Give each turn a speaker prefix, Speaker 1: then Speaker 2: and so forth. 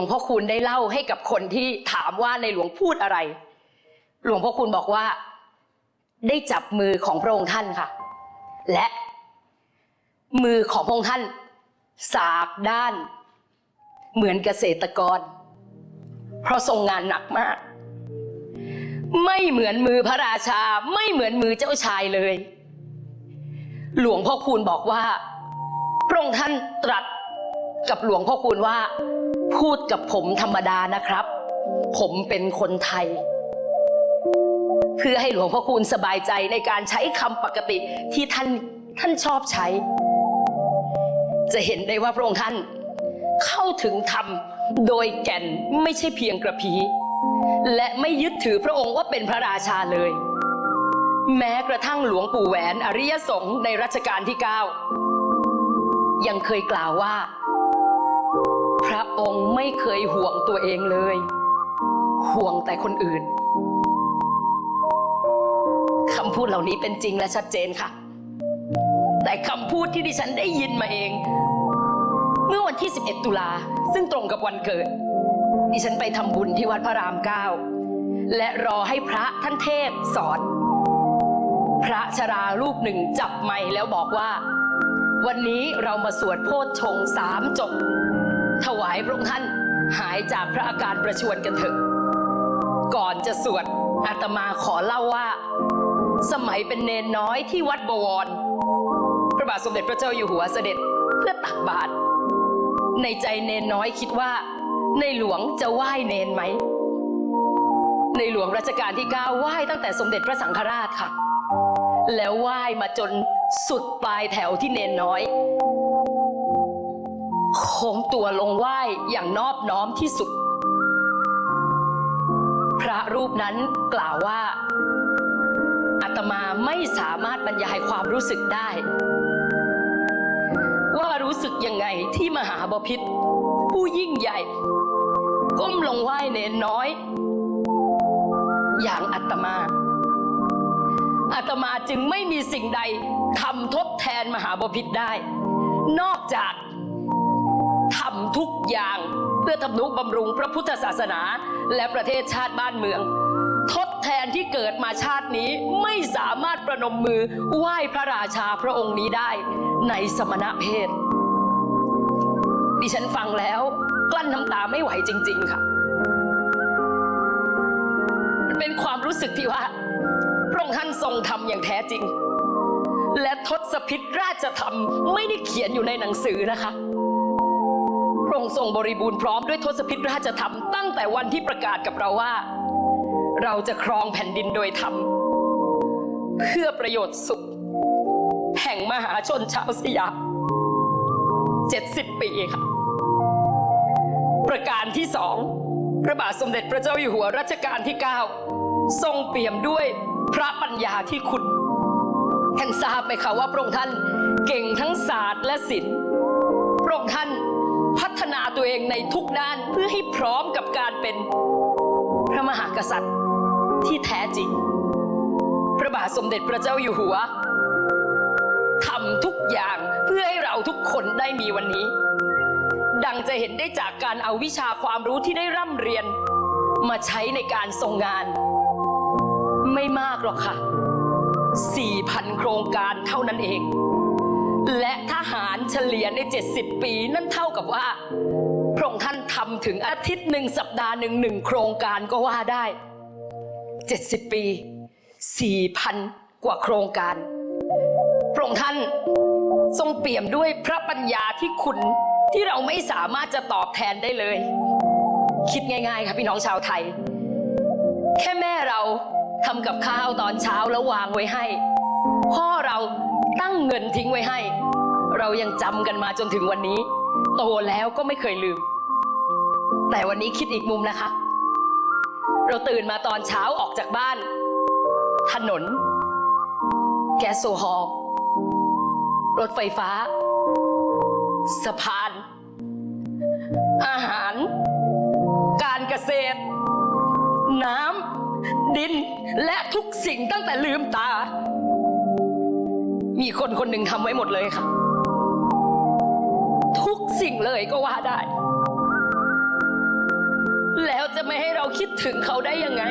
Speaker 1: ลวงพ่อคูณได้เล่าให้กับคนที่ถามว่าในหลวงพูดอะไร หลวงพ่อคูณบอกว่า ได้จับมือของพระองค์ท่านค่ะ และมือของพระองค์ท่าน สากด้าน เหมือนเกษตรกร เพราะทรงงานหนักมาก ไม่เหมือนมือพระราชา ไม่เหมือนมือเจ้าชายเลย หลวงพ่อคูณบอกว่าพระองค์ท่านตรัส กับหลวงพ่อคูณว่า พูดกับผมธรรมดานะครับ ผมเป็นคนไทย เพื่อให้หลวงพ่อคูณสบายใจในการใช้คำปกติที่ท่านท่านชอบใช้ จะเห็นได้ว่าพระองค์ท่าน เข้าถึงธรรมโดยแก่นไม่ใช่เพียงกระพีและไม่ยึดถือพระองค์ว่าเป็นพระราชาเลย แม้กระทั่งหลวงปู่แหวนอริยสงฆ์ในรัชกาลที่ 9 ยังเคยกล่าวว่า พระองค์ไม่เคยห่วงตัวเองเลย ห่วงแต่คนอื่นคำพูดเหล่านี้เป็นจริงและชัดเจนค่ะ แต่คำพูดที่ดิฉันได้ยินมาเอง เมื่อวันที่ 11 ตุลา ซึ่งตรงกับวันเกิด ดิฉันไปทำบุญที่วัดพระรามเก้าและรอให้พระท่านเทศสอน พระชรารูปหนึ่งจับไม้แล้วบอกว่า วันนี้เรามาสวดโพชฌงสามจบ ถวายพระองค์ท่านหายจากพระอาการประชวรกันเถอะ ก่อนจะสวดอาตมาขอเล่าว่า สมัยเป็นเนนน้อยที่วัดบวร พระบาทสมเด็จพระเจ้าอยู่หัวเสด็จเพื่อตักบาตรในใจเนนน้อยคิดว่า ในหลวงจะไหว้เนนไหม ในหลวงรัชกาลที่9ไหว้ตั้งแต่สมเด็จพระสังฆราชค่ะ แล้วไหว้มาจนสุดปลายแถวที่เนนน้อย งตัวลงไหว้อย่างนอบน้อมที่สุด พระรูปนั้นกล่าวว่าอาตมาไม่สามารถบรรยายความรู้สึกได้ ว่ารู้สึกยังไงที่มหาบพิษผู้ยิ่งใหญ่ ก้มลงไหว้เนนน้อย อย่างอาตมาอาตมาจึงไม่มีสิ่งใดทำทดแทนมหาบพิษได้ นอกจากำทุกอย่างเพื่อทำนุบำรุงพระพุทธศาสนา และประเทศชาติบ้านเมือง ทดแทนที่เกิดมาชาตินี้ไม่สามารถประนมมือไหว้พระราชาพระองค์นี้ได้ในสมณเพศ ดิฉันฟังแล้วกลั้นน้ำตาไม่ไหวจริง ๆ ค่ะมันเป็นความรู้สึกที่ว่า พระองค์ท่านทรงทำอย่างแท้จริง และทศพิษราชธรรมไม่ได้เขียนอยู่ในหนังสือนะคะ ระองค์ทรงบริบูรณ์พร้อมด้วยทศพิษราชธรรมตั้งแต่วันที่ประกาศกับเราว่า เราจะครองแผ่นดินโดยธรรม เพื่อประโยชน์สุข แห่งมหาชนชาวสยาม70 ปีค่ะ ประการที่สองพระบาทสมเด็จพระเจ้าอยู่หัวรัชกาลที่ 9 ทรงเปี่ยมด้วยพระปัญญาที่คุณท่านทราบไหมคะว่าพระองค์ท่านเก่งทั้งศาสตร์และศิลป์พระองค์ท่าน พัฒนาตัวเองในทุกด้านเพื่อให้พร้อมกับการเป็นพระมหากษัตริย์ที่แท้จริง พระบาทสมเด็จพระเจ้าอยู่หัวทำทุกอย่างเพื่อให้เราทุกคนได้มีวันนี้ ดังจะเห็นได้จากการเอาวิชาความรู้ที่ได้ร่ำเรียน มาใช้ในการทรงงาน ไม่มากหรอกค่ะ 4,000 โครงการเท่านั้นเอง และทหารเฉลี่ยใน 70 ปีนั่นเท่ากับว่า พระองค์ท่านทำถึงอาทิตย์หนึ่งสัปดาห์หนึ่งหนึ่งโครงการก็ว่าได้ 70 ปี 4,000 กว่าโครงการ พระองค์ท่านทรงเปี่ยมด้วยพระปัญญาที่คุณที่เราไม่สามารถจะตอบแทนได้เลย คิดง่ายๆค่ะพี่น้องชาวไทย แค่แม่เราทำกับข้าวตอนเช้าแล้ววางไว้ให้ พ่อเรา ตั้งเงินทิ้งไว้ให้ เรายังจำกันมาจนถึงวันนี้ โตแล้วก็ไม่เคยลืม แต่วันนี้คิดอีกมุมนะคะ เราตื่นมาตอนเช้าออกจากบ้าน ถนน แก๊สโซฮอลรถไฟฟ้า สะพาน อาหาร การเกษตร น้ำดินและทุกสิ่งตั้งแต่ลืมตา มีคนคนหนึ่งทำไว้หมดเลยค่ะ ทุกสิ่งเลยก็ว่าได้ แล้วจะไม่ให้เราคิดถึงเขาได้ยังไง